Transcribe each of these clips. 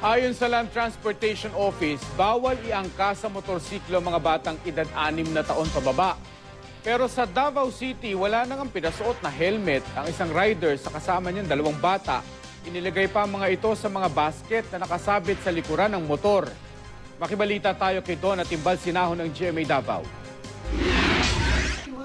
Ayon sa Land Transportation Office, bawal iangka sa motorsiklo mga batang edad 6 na taon pababa. Pero sa Davao City, wala nang ang pinasuot na helmet ang isang rider sa kasama niyang dalawang bata. Inilagay pa mga ito sa mga basket na nakasabit sa likuran ng motor. Makibalita tayo kay Donna Timbal Sinahon ng GMA Davao.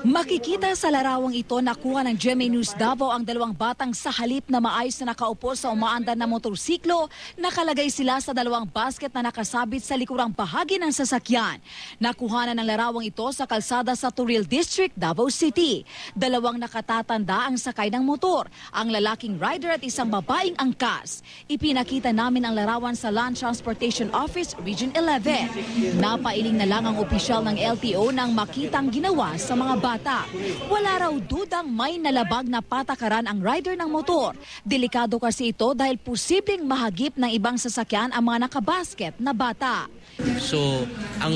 Makikita sa larawang ito na kuha ng GMA News Davao ang dalawang batang sa halip na maayos na nakaupo sa umaandar na motorsiklo, nakalagay sila sa dalawang basket na nakasabit sa likurang bahagi ng sasakyan. Nakuha na ng larawang ito sa kalsada sa Turil District, Davao City. Dalawang nakatatanda ang sakay ng motor, ang lalaking rider at isang babaeng angkas. Ipinakita namin ang larawan sa Land Transportation Office Region 11. Napailing na lang ang opisyal ng LTO nang makitang ginawa sa mga bata. Wala raw dudang may nalabag na patakaran ang rider ng motor. Delikado kasi ito dahil posibleng mahagip ng ibang sasakyan ang mga nakabasket na bata. So, ang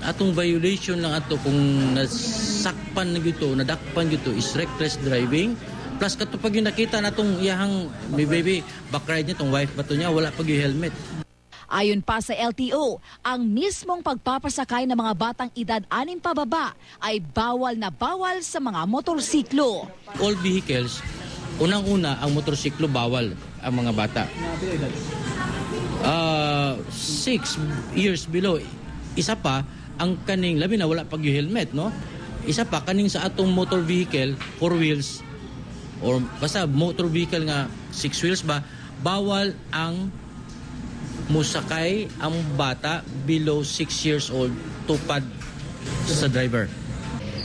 atong violation lang ato kung nasakpan na gito, nadakpan gito is reckless driving. Plus kato pag yung nakita natong iyahang may baby, backride niya, tong wife ba to niya, wala pag yung helmet. Ayon pa sa LTO, ang mismong pagpapasakay ng mga batang edad anim pababa ay bawal na bawal sa mga motorsiklo. All vehicles, unang-una, ang motorsiklo bawal ang mga bata. Uh, six years below. Isa pa, ang kaning, labi na wala pag yung helmet, no? Isa pa, kaning sa atong motor vehicle, four wheels, or basta motor vehicle nga six wheels ba, bawal ang musakay ang bata below 6 years old tupad sa driver.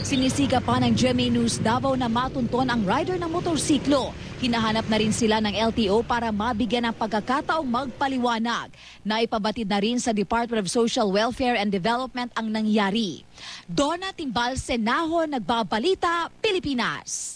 Sinisika pa ng GMA News Davao na matunton ang rider ng motorsiklo. Hinahanap na rin sila ng LTO para mabigyan ng pagkakataong magpaliwanag. Naipabatid na rin sa Department of Social Welfare and Development ang nangyari. Donna Timbal Senaho, Nagbabalita, Pilipinas.